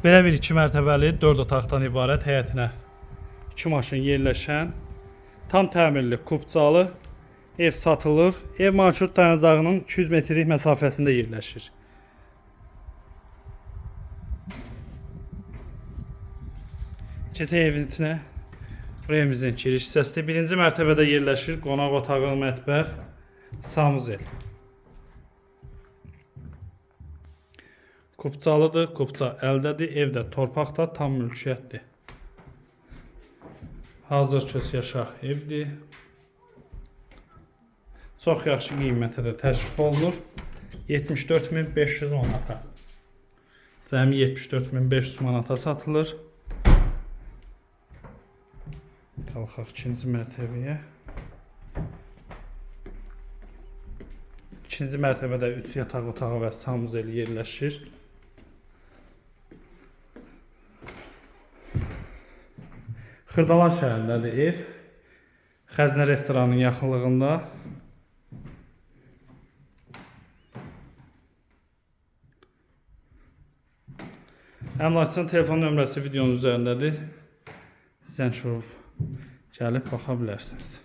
Belə bir iki mərtəbəli 4 otaqdan ibarət həyətinə 2 maşın yerləşən tam təmirli kubcalı ev satılır. Ev marşrut dayanacağının 200 metrlik məsafəsində yerləşir. Keçək evin içinə. Buraya evimizin giriş hissəsidir. Birinci mərtəbədə yerləşir qonaq otağı, mətbəx, sanuzel. Kupçalıdır, kupça əldədir, evdə torpaqda tam mülkiyyətdir. Hazır köç yaşaq evdir. Çox yaxşı qiymətə də təklif olunur. 74500 manata. Cəmi 74500 manata satılır. Qalxaq ikinci mərtəbəyə. İkinci mərtəbədə 3 yataq otağı və sanuzel yerləşir. Xırdalan şəhərindədir ev. Xəzinə restoranının yaxınlığında. Əmlakçının telefon nömrəsi videonun üzərindədir. Zəng vurub gəlib baxa bilərsiniz.